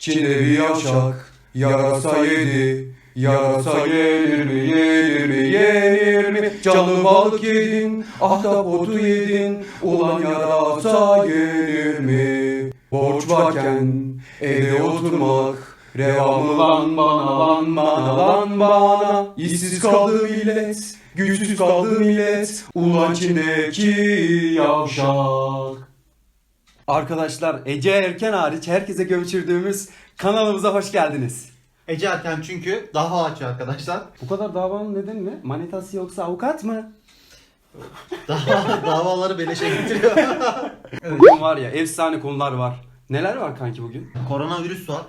Çin'de bir yavşak yarasa yedi. Yarasa yenir mi yenir mi yenir mi? Canlı balık yedin, ahtapotu yedin. Ulan yarasa yenir mi? Borç varken evde oturmak. Revamı lan bana lan bana lan bana. İşsiz kaldı millet, güçsüz kaldı millet. Ulan Çin'deki yavşak. Arkadaşlar Ece Erken hariç herkese gömçürdüğümüz kanalımıza hoş geldiniz. Ece Erken çünkü daha aç arkadaşlar. Bu kadar davanın nedeni ne? Manitası yoksa avukat mı? Dava, davaları beleşe getiriyor. Bugün var ya efsane konular var. Neler var kanki bugün? Koronavirüs var.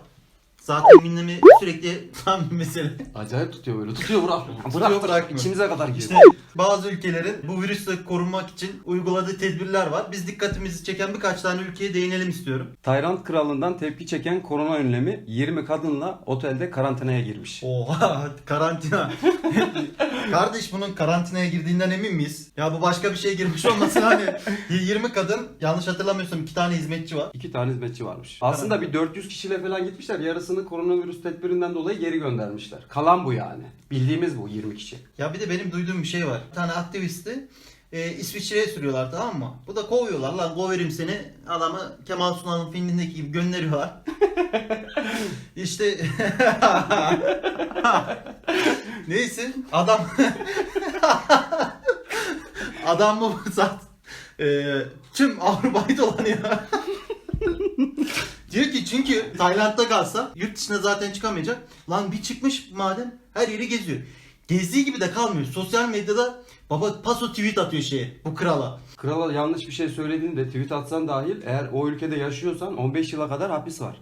Zaten gündemi sürekli tam bir mesele. Acayip tutuyor böyle. Tutuyor bırak. Tutuyor, bırakmıyor. İçimize kadar giriyor. İşte bazı ülkelerin bu virüsle korunmak için uyguladığı tedbirler var. Biz dikkatimizi çeken birkaç tane ülkeye değinelim istiyorum. Tayland kralından tepki çeken korona önlemi 20 kadınla otelde karantinaya girmiş. Oha karantina. Kardeş bunun karantinaya girdiğinden emin miyiz? Ya bu başka bir şey girmiş olmasın hani. 20 kadın yanlış hatırlamıyorsam 2 tane hizmetçi var. İki tane hizmetçi varmış. Aslında bir 400 kişiyle falan gitmişler. Yarısını koronavirüs tedbirinden dolayı geri göndermişler. Kalan bu yani. Bildiğimiz bu 20 kişi. Ya bir de benim duyduğum bir şey var. Bir tane aktivisti e, İsviçre'ye sürüyorlar tamam mı? Bu da kovuyorlar lan koverim seni. Adamı Kemal Sunal'ın filmindeki gibi gönderiyorlar. işte neyse adam adam bu zat e, tüm Avrupa'yı dolanıyor. Diyor ki çünkü Tayland'da kalsa yurt dışına zaten çıkamayacak. Lan bir çıkmış madem her yeri geziyor. Gezdiği gibi de kalmıyor. Sosyal medyada baba paso tweet atıyor şeye bu krala. Krala yanlış bir şey söylediğinde tweet atsan dahil eğer o ülkede yaşıyorsan 15 yıla kadar hapis var.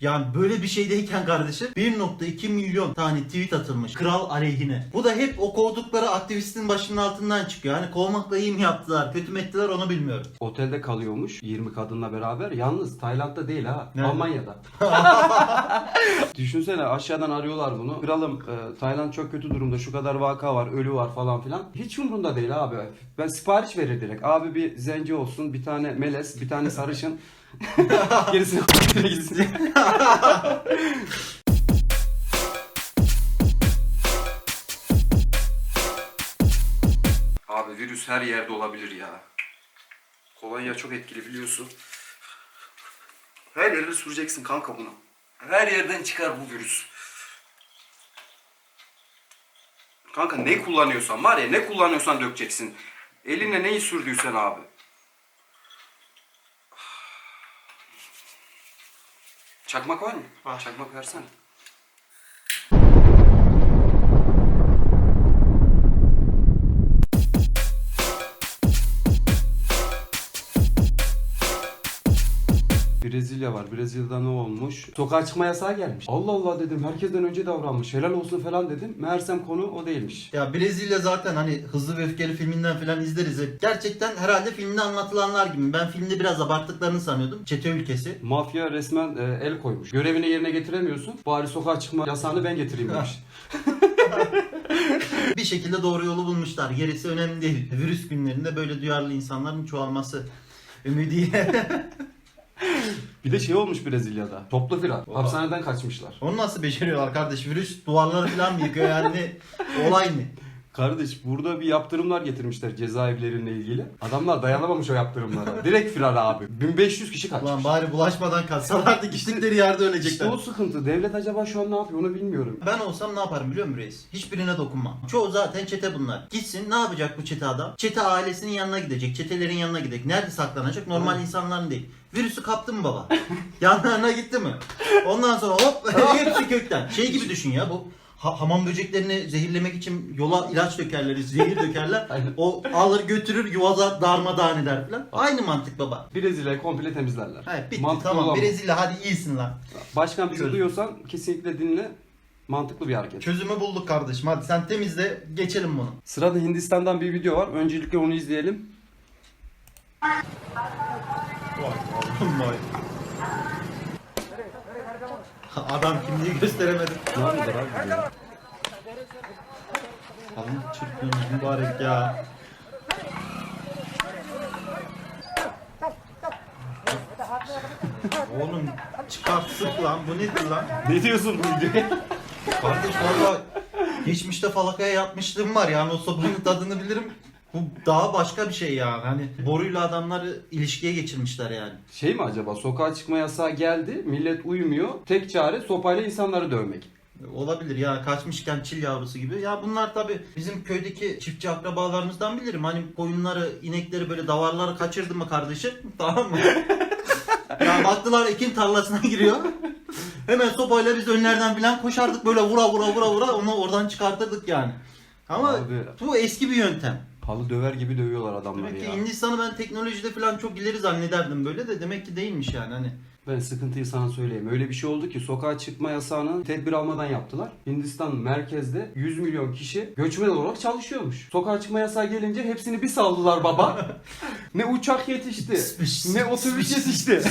Yani böyle bir şeydeyken kardeşim 1.2 milyon tane tweet atılmış kral aleyhine. Bu da hep o kovdukları aktivistin başının altından çıkıyor. Hani kovmakla iyi mi yaptılar, kötü mü ettiler onu bilmiyorum. Otelde kalıyormuş 20 kadınla beraber. Yalnız Tayland'da değil ha. Nerede? Almanya'da. Düşünsene aşağıdan arıyorlar bunu. Kralım e, Tayland çok kötü durumda. Şu kadar vaka var, ölü var falan filan. Hiç umurunda değil abi. Ben sipariş verir direkt. Abi bir zenci olsun, bir tane melez, bir tane sarışın. Gerisini k***üne gitsin. Abi virüs her yerde olabilir ya. Kolonya çok etkili biliyorsun. Her yerine süreceksin kanka bunu. Her yerden çıkar bu virüs. Kanka ne kullanıyorsan var ya ne kullanıyorsan dökeceksin. Eline neyi sürdüysen abi. Çakmak var mı? Var. Çakmak versene. Brezilya var. Brezilya'da ne olmuş? Sokağa çıkma yasağı gelmiş. Allah Allah dedim. Herkesten önce davranmış. Helal olsun falan dedim. Meğersem konu o değilmiş. Ya Brezilya zaten hani Hızlı ve Öfkeli filminden falan izleriz hep. Gerçekten herhalde filmde anlatılanlar gibi. Ben filmde biraz abarttıklarını sanıyordum. Çete ülkesi. Mafya resmen e, el koymuş. Görevini yerine getiremiyorsun. Bari sokağa çıkma yasağını ben getireyim demiş. Bir şekilde doğru yolu bulmuşlar. Gerisi önemli değil. Virüs günlerinde böyle duyarlı insanların çoğalması ümidiyle. Bir de şey olmuş Brezilya'da. Toplu firar. Hapishaneden kaçmışlar. Onu nasıl beceriyorlar kardeş? Virüs duvarları falan mı yıkıyor yani? Olay ne? Kardeş burada bir yaptırımlar getirmişler cezaevleriyle ilgili. Adamlar dayanamamış o yaptırımlara. Direkt firar abi. 1500 kişi kaçmış. Ulan bari bulaşmadan kaçsalardı gittikleri yerde ölecekler. İşte o sıkıntı. Devlet acaba şu an ne yapıyor onu bilmiyorum. Ben olsam ne yaparım biliyor musun reis? Hiçbirine dokunmam. Çoğu zaten çete bunlar. Gitsin ne yapacak bu çete adam? Çete ailesinin yanına gidecek. Çetelerin yanına gidecek. Nerede saklanacak? Normal Evet. insanların değil. Virüsü kaptı mı baba? Yanlarına gitti mi? Ondan sonra hop hepsi kökten. Şey gibi düşün ya bu ha- hamam böceklerini zehirlemek için yola ilaç dökerler, zehir dökerler. Aynen. o alır götürür yuvaza darmadağın eder falan. Aynı mantık baba. Brezilya'yı komple temizlerler. Evet bitti Mantıklı tamam olan bu. Brezilya hadi iyisin lan. Başkan bizi Çöz. duyuyorsan kesinlikle dinle. Mantıklı bir hareket. Çözümü bulduk kardeşim hadi sen temizle geçelim bunu. Sırada Hindistan'dan bir video var. Öncelikle onu izleyelim. Vay Adam kimliği gösteremedi. Ne yapıyorlar abi ya? Adam çırpıyorsunuz mübarek ya. Oğlum Çıkart sık lan bu nedir lan? Ne diyorsun bu videoya? Kardeş valla geçmişte falakaya yapmışlığım var yani o sobanın tadını bilirim. Bu daha başka bir şey ya. Hani boruyla adamları ilişkiye geçirmişler yani. Şey mi acaba sokağa çıkma yasağı geldi millet uyumuyor tek çare sopayla insanları dövmek. Olabilir ya kaçmışken çil yavrusu gibi. Ya bunlar tabi bizim köydeki çiftçi akrabalarımızdan bilirim. Hani koyunları, inekleri böyle davarları kaçırdı mı kardeşim? Tamam mı? ya baktılar ekin tarlasına giriyor. Hemen sopayla biz önlerden filan koşardık böyle vura vura vura vura onu oradan çıkartırdık yani. Ama Abi. bu eski bir yöntem. Halı döver gibi dövüyorlar adamları Demek ki ya. Hindistan'ı ben teknolojide falan çok ileri zannederdim böyle de demek ki değilmiş yani hani. Ben sıkıntıyı sana söyleyeyim. Öyle bir şey oldu ki sokağa çıkma yasağını tedbir almadan yaptılar. Hindistan merkezde 100 milyon kişi göçmen olarak çalışıyormuş. Sokağa çıkma yasağı gelince hepsini bir saldılar baba. ne uçak yetişti, ne otobüs yetişti.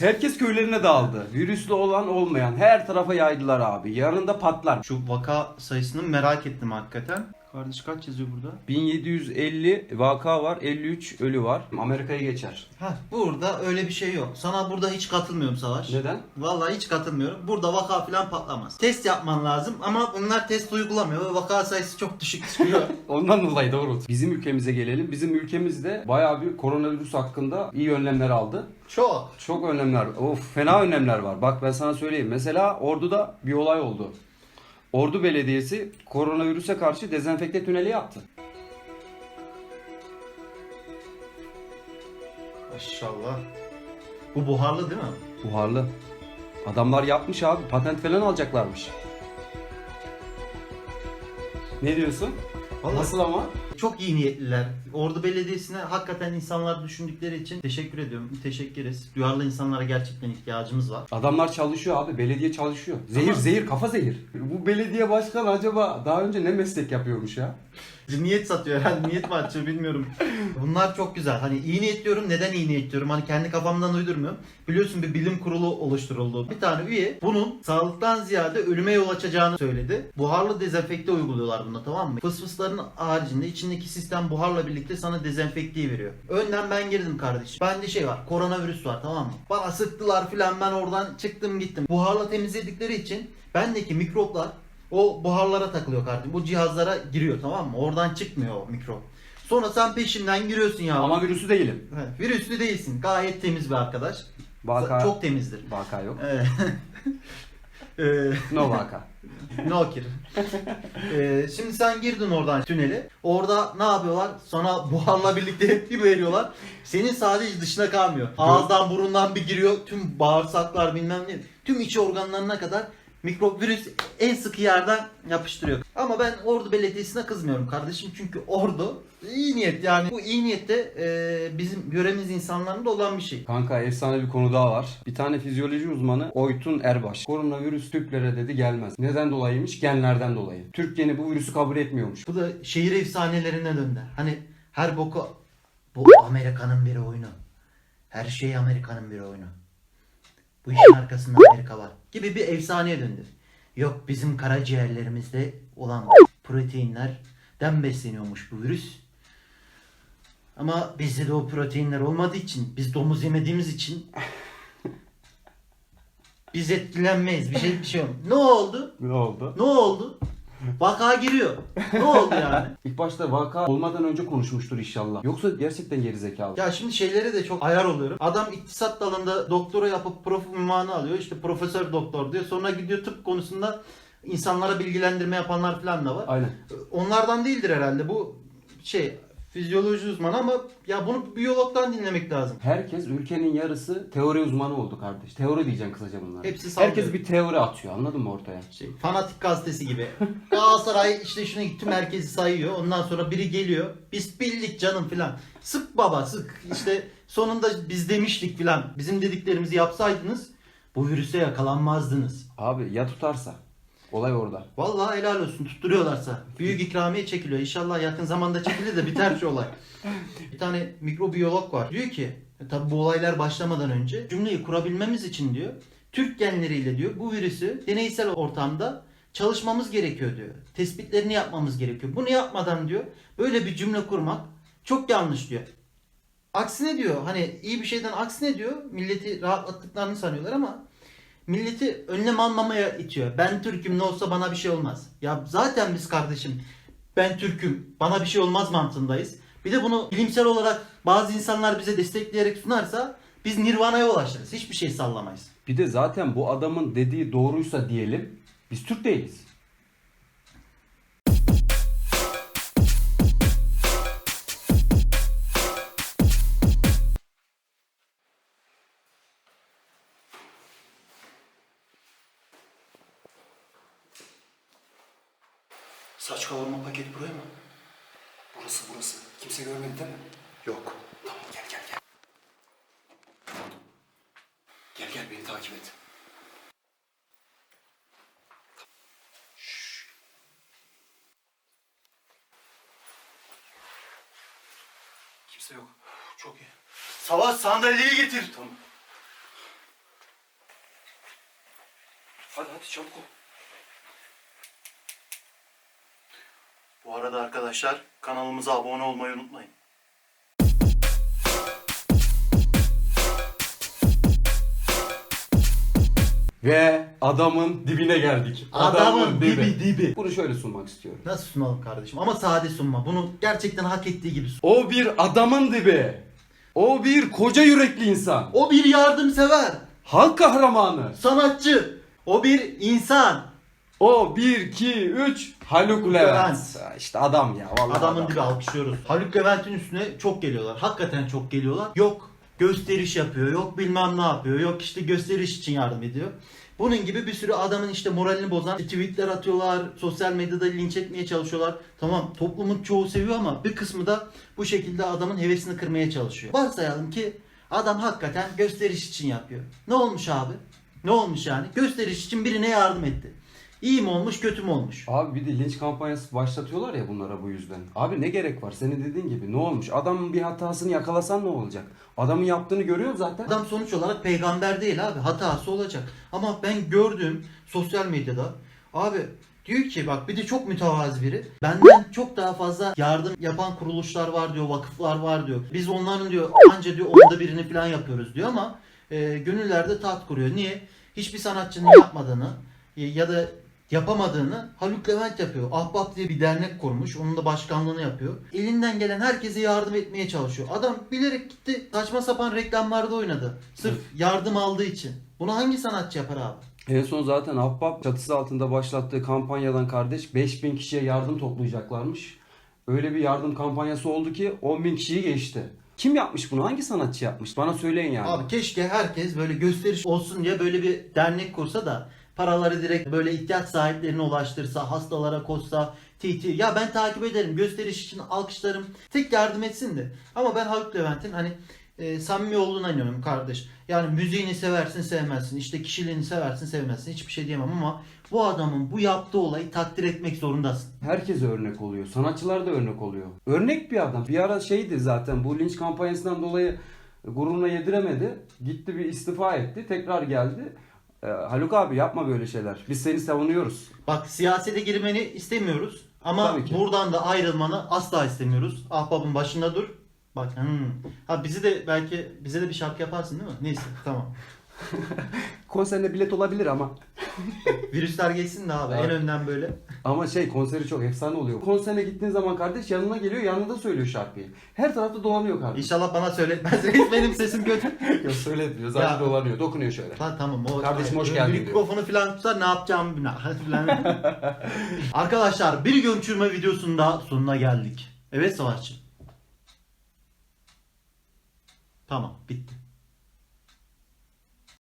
Herkes köylerine dağıldı. Virüslü olan olmayan her tarafa yaydılar abi. Yarında patlar. Şu vaka sayısını merak ettim hakikaten. Kardeş kaç yazıyor burada? 1750 vaka var, 53 ölü var. Amerika'ya geçer. Ha burada öyle bir şey yok. Sana burada hiç katılmıyorum Savaş. Neden? Vallahi hiç katılmıyorum. Burada vaka falan patlamaz. Test yapman lazım ama bunlar test uygulamıyor ve vaka sayısı çok düşük çıkıyor. Ondan dolayı doğru. Bizim ülkemize gelelim. Bizim ülkemizde bayağı bir koronavirüs hakkında iyi önlemler aldı. çok. Çok önlemler. Of fena önlemler var. Bak ben sana söyleyeyim. Mesela Ordu'da bir olay oldu. Ordu Belediyesi koronavirüse karşı dezenfekte tüneli yaptı. Maşallah. Bu buharlı değil mi? Buharlı. Adamlar yapmış abi. Patent falan alacaklarmış. Ne diyorsun? Vallahi- Nasıl ama? Çok iyi niyetliler. Ordu Belediyesi'ne hakikaten insanlar düşündükleri için teşekkür ediyorum. Teşekkürüz. Duyarlı insanlara gerçekten ihtiyacımız var. Adamlar çalışıyor abi. Belediye çalışıyor. Zehir Ama- zehir kafa zehir. Bu belediye başkanı acaba daha önce ne meslek yapıyormuş ya? Niyet satıyor herhalde. Niyet mi açıyor bilmiyorum. Bunlar çok güzel. Hani iyi niyetliyorum. Neden iyi niyetliyorum? Hani kendi kafamdan uydurmuyorum. Biliyorsun bir bilim kurulu oluşturuldu. Bir tane üye bunun sağlıktan ziyade ölüme yol açacağını söyledi. Buharlı dezenfekte uyguluyorlar bunda tamam mı? Fısfısların haricinde içindeki sistem buharla birlikte sana dezenfekteyi veriyor. Önden ben girdim kardeşim. Bende şey var. Koronavirüs var tamam mı? Bana sıktılar filan ben oradan çıktım gittim. Buharla temizledikleri için bendeki mikroplar o buharlara takılıyor kardeşim. Bu cihazlara giriyor tamam mı? Oradan çıkmıyor o mikrop. Sonra sen peşinden giriyorsun ya. Ama virüsü değilim. He, Virüslü değilsin. Gayet temiz bir arkadaş. Vaka, Çok temizdir. vaka yok. Evet. Eee, No vaka. no kir. Eee, şimdi sen girdin oradan tünele. Orada ne yapıyorlar? Sana buharla birlikte bir veriyorlar. Senin sadece dışına kalmıyor. Ağızdan burundan bir giriyor. Tüm bağırsaklar bilmem ne. Tüm iç organlarına kadar mikrop virüs en sıkı yerden yapıştırıyor. Ama ben Ordu Belediyesi'ne kızmıyorum kardeşim. Çünkü Ordu iyi niyet yani. Bu iyi niyette eee, bizim yöremiz insanlarında olan bir şey. Kanka efsane bir konu daha var. Bir tane fizyoloji uzmanı Oytun Erbaş. Koronavirüs Türklere dedi gelmez. Neden dolayıymış? Genlerden dolayı. Türk geni bu virüsü kabul etmiyormuş. Bu da şehir efsanelerine döndü. Hani her boku bu Amerika'nın bir oyunu. Her şey Amerika'nın bir oyunu. Bu işin arkasında Amerika var gibi bir efsaneye döndü. Yok bizim karaciğerlerimizde olan proteinlerden besleniyormuş bu virüs. Ama bizde de o proteinler olmadığı için, biz domuz yemediğimiz için biz etkilenmeyiz. Bir şey bir şey olmaz. Ne oldu? Ne oldu? Ne oldu? Vaka giriyor. Ne oldu yani? İlk başta vaka olmadan önce konuşmuştur inşallah. Yoksa gerçekten gerizekalı. Ya şimdi şeylere de çok ayar oluyorum. Adam iktisat dalında doktora yapıp prof ünvanı alıyor. İşte profesör doktor diyor. Sonra gidiyor tıp konusunda insanlara bilgilendirme yapanlar falan da var. Aynen. Onlardan değildir herhalde. Bu şey fizyoloji uzmanı ama ya bunu biyologdan dinlemek lazım. Herkes ülkenin yarısı teori uzmanı oldu kardeş. Teori diyeceksin kısaca bunlar. Hepsi sallıyor. Herkes bir teori atıyor anladın mı ortaya? Şey, fanatik gazetesi gibi. Galatasaray işte şuna tüm herkesi sayıyor. Ondan sonra biri geliyor. Biz bildik canım filan. Sık baba sık. İşte sonunda biz demiştik filan. Bizim dediklerimizi yapsaydınız bu virüse yakalanmazdınız. Abi ya tutarsa? Olay orada. Vallahi helal olsun tutturuyorlarsa. Büyük ikramiye çekiliyor. İnşallah yakın zamanda çekilir de biter şu olay. Bir tane mikrobiyolog var. Diyor ki tabi bu olaylar başlamadan önce cümleyi kurabilmemiz için diyor Türk genleriyle diyor bu virüsü deneysel ortamda çalışmamız gerekiyor diyor. Tespitlerini yapmamız gerekiyor. Bunu yapmadan diyor böyle bir cümle kurmak çok yanlış diyor. Aksine diyor hani iyi bir şeyden aksine diyor milleti rahatlattıklarını sanıyorlar ama milleti önlem almamaya itiyor. Ben Türk'üm ne olsa bana bir şey olmaz. Ya zaten biz kardeşim ben Türk'üm bana bir şey olmaz mantığındayız. Bir de bunu bilimsel olarak bazı insanlar bize destekleyerek sunarsa biz nirvana'ya ulaşırız. Hiçbir şey sallamayız. Bir de zaten bu adamın dediği doğruysa diyelim biz Türk değiliz. Beni takip et. Kimse yok. Çok iyi. Savaş sandalyeyi getir. Tamam. Hadi hadi çabuk ol. Bu arada arkadaşlar kanalımıza abone olmayı unutmayın. Ve adamın dibine geldik. Adamın dibi dibi. Bunu şöyle sunmak istiyorum. Nasıl sunalım kardeşim? Ama sade sunma. Bunu gerçekten hak ettiği gibi sun. O bir adamın dibi. O bir koca yürekli insan. O bir yardımsever, Halk kahramanı. sanatçı, o bir insan. O 1 2 3 Haluk Levent. Levent. Ha, İşte adam ya vallahi. Adamın adam. dibi alkışlıyoruz. Haluk Levent'in üstüne çok geliyorlar. Hakikaten çok geliyorlar. Yok gösteriş yapıyor, yok bilmem ne yapıyor, yok işte gösteriş için yardım ediyor. Bunun gibi bir sürü adamın işte moralini bozan tweetler atıyorlar, sosyal medyada linç etmeye çalışıyorlar. Tamam toplumun çoğu seviyor ama bir kısmı da bu şekilde adamın hevesini kırmaya çalışıyor. Varsayalım ki adam hakikaten gösteriş için yapıyor. Ne olmuş abi? Ne olmuş yani? Gösteriş için birine yardım etti. İyi mi olmuş, kötü mü olmuş? Abi bir de linç kampanyası başlatıyorlar ya bunlara bu yüzden. Abi ne gerek var? Senin dediğin gibi ne olmuş? Adamın bir hatasını yakalasan ne olacak? Adamın yaptığını görüyor zaten. Adam sonuç olarak peygamber değil abi. Hatası olacak. Ama ben gördüğüm sosyal medyada abi diyor ki bak bir de çok mütevazi biri. Benden çok daha fazla yardım yapan kuruluşlar var diyor, vakıflar var diyor. Biz onların diyor anca diyor onda birini falan yapıyoruz diyor ama e, gönüllerde tat kuruyor. Niye? Hiçbir sanatçının yapmadığını e, ya da yapamadığını Haluk Levent yapıyor. Ahbap diye bir dernek kurmuş. Onun da başkanlığını yapıyor. Elinden gelen herkese yardım etmeye çalışıyor. Adam bilerek gitti saçma sapan reklamlarda oynadı. Sırf yardım aldığı için. Bunu hangi sanatçı yapar abi? En son zaten Ahbap çatısı altında başlattığı kampanyadan kardeş 5000 kişiye yardım toplayacaklarmış. Öyle bir yardım kampanyası oldu ki 10 bin kişiyi geçti. Kim yapmış bunu? Hangi sanatçı yapmış? Bana söyleyin yani. Abi keşke herkes böyle gösteriş olsun diye böyle bir dernek kursa da paraları direkt böyle ihtiyaç sahiplerine ulaştırsa, hastalara koşsa, TT. Ya ben takip ederim, gösteriş için alkışlarım. Tek yardım etsin de. Ama ben Haluk Levent'in hani e, samimi olduğuna inanıyorum kardeş. Yani müziğini seversin sevmezsin, işte kişiliğini seversin sevmezsin hiçbir şey diyemem ama bu adamın bu yaptığı olayı takdir etmek zorundasın. Herkes örnek oluyor. Sanatçılar da örnek oluyor. Örnek bir adam. Bir ara şeydi zaten bu linç kampanyasından dolayı gururuna yediremedi. Gitti bir istifa etti. Tekrar geldi. Ee, Haluk abi yapma böyle şeyler. Biz seni savunuyoruz. Bak siyasete girmeni istemiyoruz ama Tabii ki. buradan da ayrılmanı asla istemiyoruz. Ahbabın başında dur. Bak hmm. Ha bizi de belki bize de bir şarkı yaparsın değil mi? Neyse tamam. Konserine bilet olabilir ama. Virüsler geçsin de abi en önden böyle. Ama şey konseri çok efsane oluyor. Konserine gittiğin zaman kardeş yanına geliyor yanında söylüyor şarkıyı. Her tarafta dolanıyor kardeş. İnşallah bana söyletmez. Reis benim sesim kötü. Yok söylemiyor zaten Ya. dolanıyor dokunuyor şöyle. Ha tamam o. Kardeşim hoş geldin büyük diyor. Mikrofonu falan tutar ne yapacağımı bilmem. falan. Arkadaşlar bir gömçürme videosunun da sonuna geldik. Evet Savaşçı. Tamam bitti.